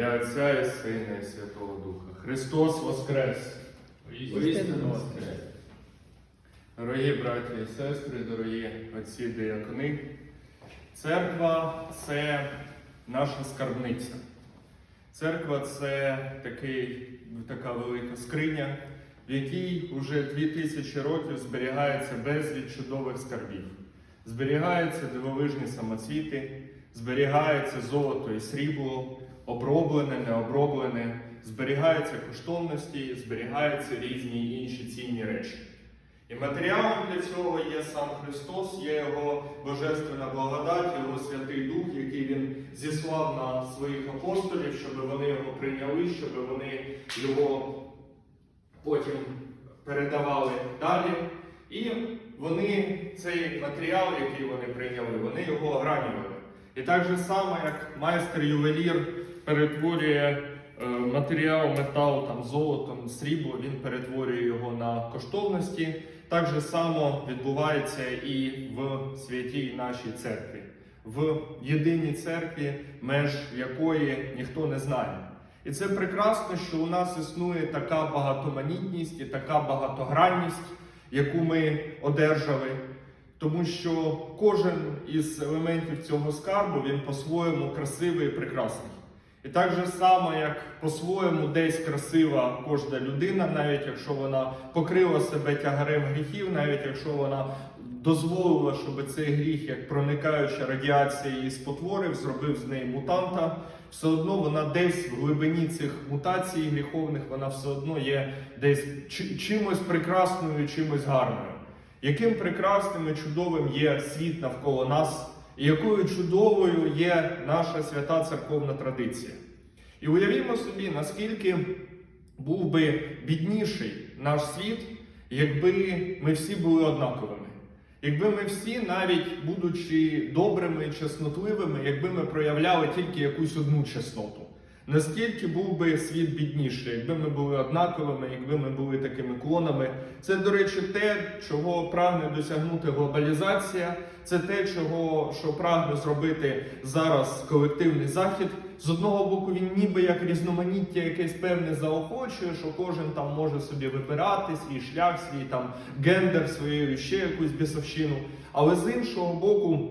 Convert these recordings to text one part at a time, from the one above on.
ім'я Отця і Сина і Святого Духа. Христос Воскрес! Воістину воскрес. Дорогі браті і сестри, дорогі отці диякони, церква це наша скарбниця. Церква це такий, така велика скриня, в якій вже дві тисячі років зберігається безліч чудових скарбів. Зберігаються дивовижні самоцвіти, зберігається золото і срібло, оброблене, необроблене, зберігаються коштовності, зберігаються різні інші цінні речі. І матеріалом для цього є сам Христос, є Його Божественна благодать, Його Святий Дух, який Він зіслав на своїх апостолів, щоб вони його прийняли, щоб вони його потім передавали далі. І вони цей матеріал, який вони прийняли, вони його огранювали. І так же само, як майстер-ювелір перетворює е, матеріал, метал, там, золотом, срібло, він перетворює його на коштовності. Так же само відбувається і в святій нашій церкві, в єдиній церкві, меж якої ніхто не знає. І це прекрасно, що у нас існує така багатоманітність і така багатогранність, яку ми одержали, тому що кожен із елементів цього скарбу він по-своєму красивий і прекрасний. І так же само, як по-своєму десь красива кожна людина, навіть якщо вона покрила себе тягарем гріхів, навіть якщо вона дозволила, щоб цей гріх, як проникаюча радіація її спотворив, зробив з неї мутанта, все одно вона десь в глибині цих мутацій гріховних, вона все одно є десь чимось прекрасною, чимось гарною. Яким прекрасним і чудовим є світ навколо нас, і якою чудовою є наша свята церковна традиція. І уявімо собі, наскільки був би бідніший наш світ, якби ми всі були однаковими. Якби ми всі, навіть будучи добрими чеснотливими, якби ми проявляли тільки якусь одну чесноту. Наскільки був би світ бідніший, якби ми були однаковими, якби ми були такими клонами. Це, до речі, те, чого прагне досягнути глобалізація, це те, чого що прагне зробити зараз колективний захід. З одного боку, він ніби як різноманіття якесь певне заохочує, що кожен там може собі вибирати свій шлях, свій там гендер, свою ще якусь бісовщину. Але з іншого боку,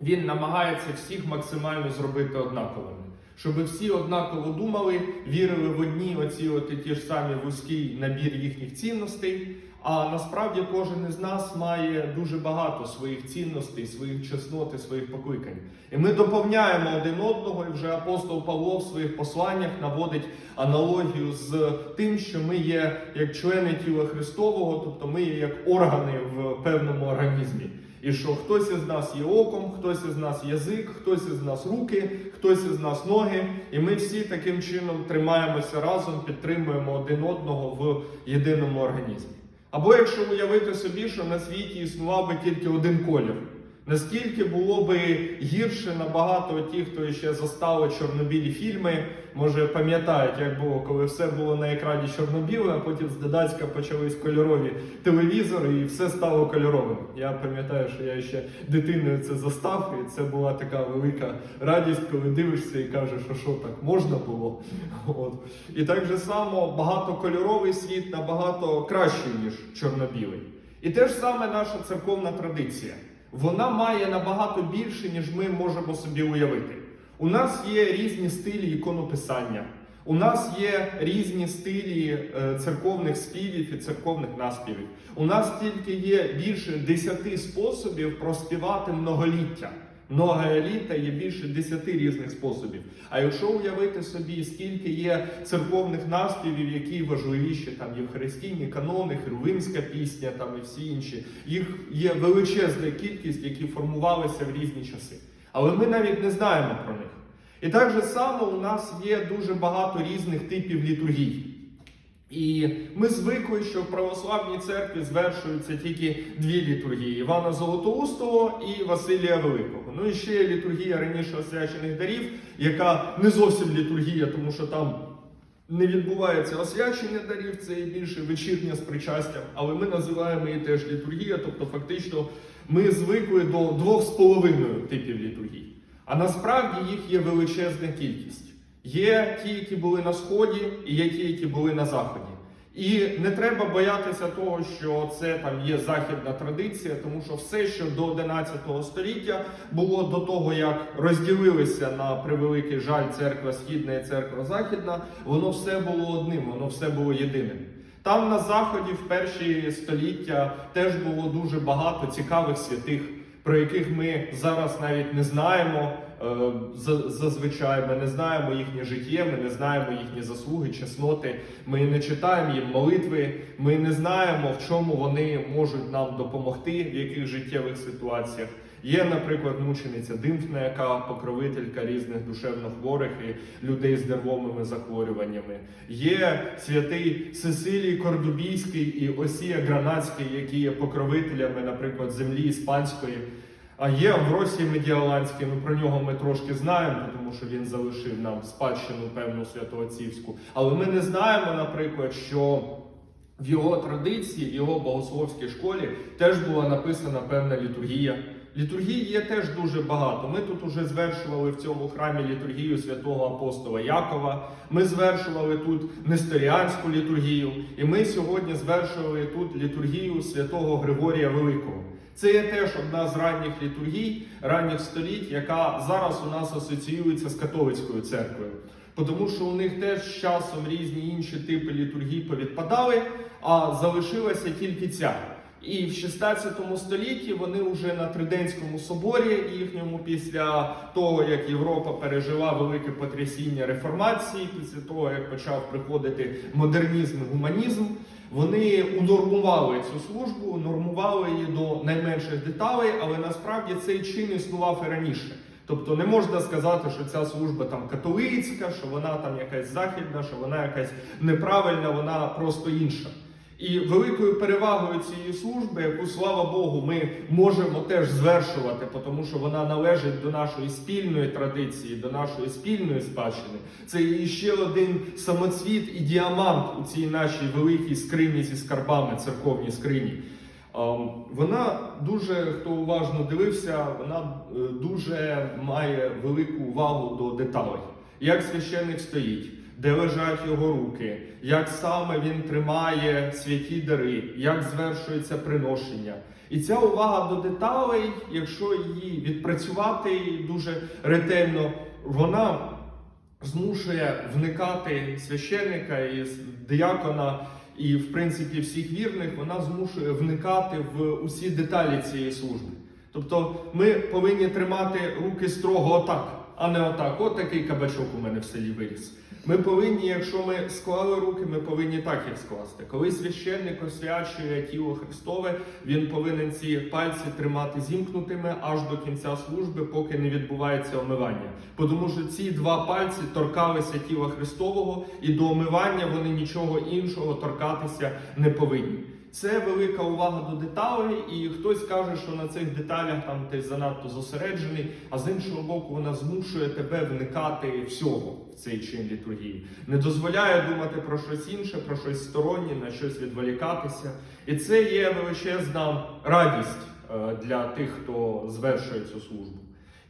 він намагається всіх максимально зробити однаковими. Щоб всі однаково думали, вірили в одні оці от ті ж самі вузький набір їхніх цінностей. А насправді кожен із нас має дуже багато своїх цінностей, своїх чеснот своїх покликань. І ми доповняємо один одного, і вже апостол Павло в своїх посланнях наводить аналогію з тим, що ми є як члени тіла Христового, тобто ми є як органи в певному організмі. І що хтось із нас є оком, хтось із нас язик, хтось із нас руки, хтось із нас ноги. І ми всі таким чином тримаємося разом, підтримуємо один одного в єдиному організмі. Або якщо уявити собі, що на світі існував би тільки один колір, наскільки було би гірше набагато ті, хто ще застали чорнобілі фільми, може пам'ятають, як було, коли все було на екрані чорно-біле, а потім з дедацька почались кольорові телевізори, і все стало кольоровим. Я пам'ятаю, що я ще дитиною це застав, і це була така велика радість, коли дивишся і кажеш, що що так можна було. От. І так же само багатокольоровий світ набагато кращий, ніж чорно-білий. І те ж саме наша церковна традиція. Вона має набагато більше, ніж ми можемо собі уявити. У нас є різні стилі іконописання. У нас є різні стилі е, церковних співів і церковних наспівів. У нас тільки є більше десяти способів проспівати многоліття. Много літа є більше десяти різних способів. А якщо уявити собі, скільки є церковних наспівів, які важливіші, там євхаристійні канони, херувимська пісня, там і всі інші, їх є величезна кількість, які формувалися в різні часи. Але ми навіть не знаємо про них. І так же само у нас є дуже багато різних типів літургій. І ми звикли, що в православній церкві звершуються тільки дві літургії: Івана Золотоустого і Василія Великого. Ну і ще є літургія раніше освячених дарів, яка не зовсім літургія, тому що там не відбувається освячення дарів, це є більше вечірнє з причастям, але ми називаємо її теж літургія, тобто фактично ми звикли до двох з половиною типів літургій. А насправді їх є величезна кількість. Є ті, які були на сході, і є ті, які були на заході. І не треба боятися того, що це там є західна традиція, тому що все, що до 11 століття було до того, як розділилися на превеликий жаль церква східна і церква західна, воно все було одним, воно все було єдиним. Там на заході в перші століття теж було дуже багато цікавих святих, про яких ми зараз навіть не знаємо. Е, за- Зазвичай ми не знаємо їхнє життя, ми не знаємо їхні заслуги, чесноти. Ми не читаємо їм молитви. Ми не знаємо, в чому вони можуть нам допомогти, в яких життєвих ситуаціях. Є, наприклад, мучениця Димфна, яка покровителька різних душевно хворих і людей з нервовими захворюваннями. Є святий Сесилій Кордубійський і Осія Гранатський, які є покровителями, наприклад, землі іспанської. А є Амвросій Медіаланський, ну про нього ми трошки знаємо, тому що він залишив нам спадщину певну святоотцівську. Але ми не знаємо, наприклад, що в його традиції, в його богословській школі теж була написана певна літургія. Літургії є теж дуже багато. Ми тут уже звершували в цьому храмі літургію святого апостола Якова. Ми звершували тут Несторіанську літургію, і ми сьогодні звершували тут літургію святого Григорія Великого. Це є теж одна з ранніх літургій, ранніх століть, яка зараз у нас асоціюється з католицькою церквою. Тому що у них теж з часом різні інші типи літургій повідпадали, а залишилася тільки ця. І в 16 столітті вони вже на Триденському соборі їхньому, після того як Європа пережила велике потрясіння реформації, після того як почав приходити модернізм, і гуманізм, вони унормували цю службу, нормували її до найменших деталей, але насправді цей чин існував і раніше. Тобто не можна сказати, що ця служба там католицька, що вона там якась західна, що вона якась неправильна, вона просто інша. І великою перевагою цієї служби, яку слава Богу, ми можемо теж звершувати, тому що вона належить до нашої спільної традиції, до нашої спільної спадщини. Це і ще один самоцвіт і діамант у цій нашій великій скрині зі скарбами, церковній скрині. Ем, Вона дуже, хто уважно дивився, вона е, дуже має велику увагу до деталей. Як священник стоїть, де лежать його руки, як саме він тримає святі дари, як звершується приношення. І ця увага до деталей, якщо її відпрацювати дуже ретельно, вона змушує вникати священника і диякона і, в принципі, всіх вірних, вона змушує вникати в усі деталі цієї служби. Тобто ми повинні тримати руки строго отак, а не отак. От такий кабачок у мене в селі виріс. Ми повинні, якщо ми склали руки, ми повинні так їх скласти. Коли священник освячує тіло Христове, він повинен ці пальці тримати зімкнутими аж до кінця служби, поки не відбувається омивання. Тому що ці два пальці торкалися тіла Христового, і до омивання вони нічого іншого торкатися не повинні. Це велика увага до деталей, і хтось каже, що на цих деталях там ти занадто зосереджений, а з іншого боку, вона змушує тебе вникати всього в цей чин літургії. Не дозволяє думати про щось інше, про щось стороннє, на щось відволікатися. І це є величезна радість е, для тих, хто звершує цю службу.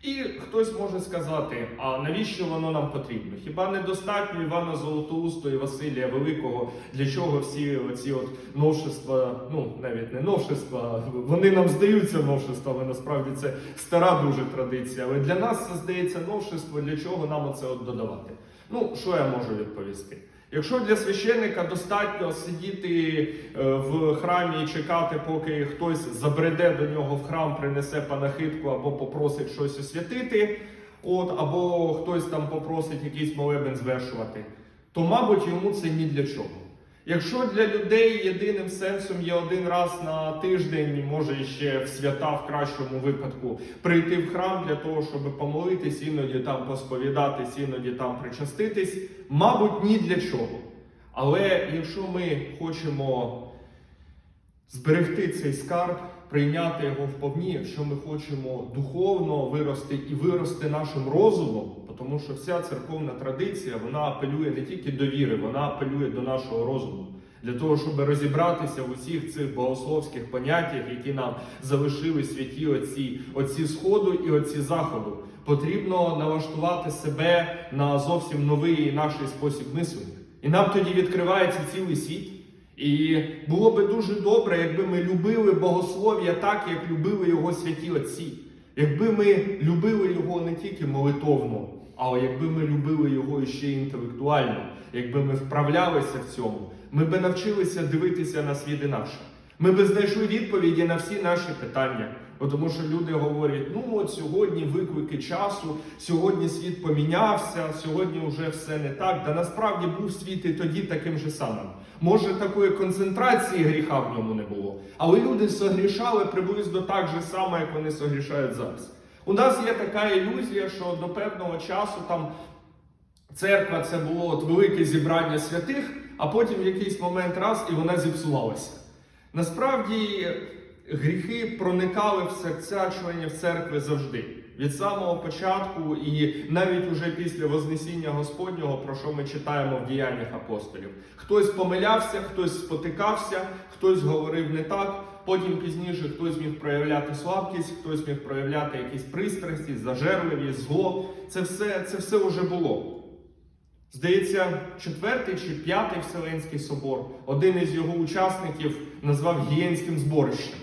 І хтось може сказати, а навіщо воно нам потрібно? Хіба недостатньо Івана Золотоустого і Василія Великого, для чого всі от новшества, ну навіть не новшества, вони нам здаються новшествами, насправді це стара дуже традиція. Але для нас це здається новшество, для чого нам оце от додавати? Ну, що я можу відповісти? Якщо для священника достатньо сидіти е, в храмі і чекати, поки хтось забреде до нього в храм, принесе панахидку або попросить щось освятити, от, або хтось там попросить якийсь молебен звершувати, то, мабуть, йому це ні для чого. Якщо для людей єдиним сенсом є один раз на тиждень, може ще в свята в кращому випадку, прийти в храм для того, щоб помолитись, іноді там посповідатись, іноді там причаститись, мабуть, ні для чого. Але якщо ми хочемо зберегти цей скарб, прийняти його вповні, якщо ми хочемо духовно вирости і вирости нашим розумом, тому що вся церковна традиція вона апелює не тільки до віри, вона апелює до нашого розуму. Для того, щоб розібратися в усіх цих богословських поняттях, які нам залишили святі отці, отці Сходу і отці Заходу. Потрібно налаштувати себе на зовсім новий наш спосіб мислення. І нам тоді відкривається цілий світ. І було би дуже добре, якби ми любили богослов'я так, як любили його святі отці. Якби ми любили його не тільки молитовно, але якби ми любили його ще й інтелектуально, якби ми вправлялися в цьому, ми би навчилися дивитися на світ інакше. Ми би знайшли відповіді на всі наші питання. Тому що люди говорять: ну от сьогодні виклики часу, сьогодні світ помінявся, сьогодні вже все не так. Та насправді був світ і тоді таким же самим. Може, такої концентрації гріха в ньому не було, але люди согрішали приблизно так же само, як вони согрішають зараз. У нас є така ілюзія, що до певного часу там церква це було от велике зібрання святих, а потім в якийсь момент раз і вона зіпсувалася. Насправді гріхи проникали в серця членів церкви завжди. Від самого початку, і навіть уже після Вознесіння Господнього, про що ми читаємо в діяннях апостолів. Хтось помилявся, хтось спотикався, хтось говорив не так. Потім пізніше хтось міг проявляти слабкість, хтось міг проявляти якісь пристрасті, зажерливість, зло. Це все, це все вже було. Здається, четвертий чи п'ятий Вселенський собор, один із його учасників назвав гієнським зборищем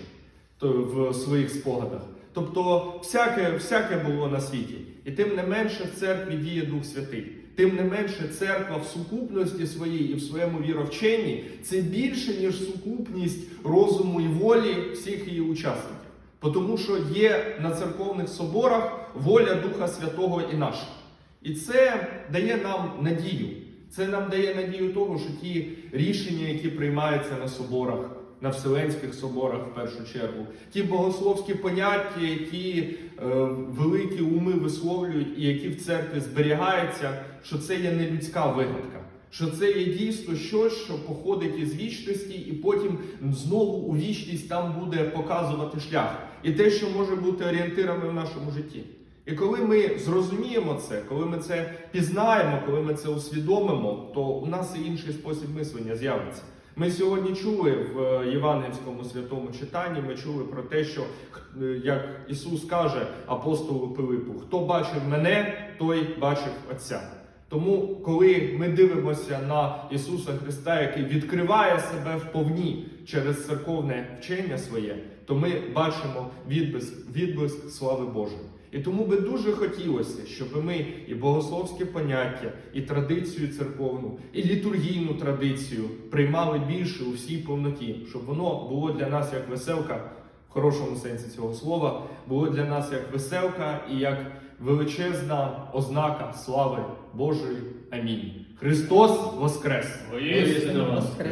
в своїх спогадах. Тобто, всяке, всяке було на світі. І тим не менше в церкві діє Дух Святий. Тим не менше, церква в сукупності своїй і в своєму віровченні це більше, ніж сукупність розуму і волі всіх її учасників. Тому що є на церковних соборах воля Духа Святого і наша. І це дає нам надію. Це нам дає надію того, що ті рішення, які приймаються на соборах, на вселенських соборах в першу чергу, ті богословські поняття, які е, великі уми висловлюють і які в церкві зберігаються, що це є не людська вигадка. Що це є дійсно щось, що походить із вічності, і потім знову у вічність там буде показувати шлях. І те, що може бути орієнтирами в нашому житті. І коли ми зрозуміємо це, коли ми це пізнаємо, коли ми це усвідомимо, то у нас і інший спосіб мислення з'явиться. Ми сьогодні чули в е, Євангельському святому читанні, ми чули про те, що е, як Ісус каже апостолу Пилипу, хто бачив мене, той бачив Отця. Тому, коли ми дивимося на Ісуса Христа, який відкриває себе вповні через церковне вчення своє, то ми бачимо відблиск, відблиск слави Божої. І тому би дуже хотілося, щоб ми і богословське поняття, і традицію церковну, і літургійну традицію приймали більше у всій повноті, щоб воно було для нас як веселка, в хорошому сенсі цього слова, було для нас як веселка і як величезна ознака слави Божої. Амінь. Христос Воскрес! Воістину воскрес!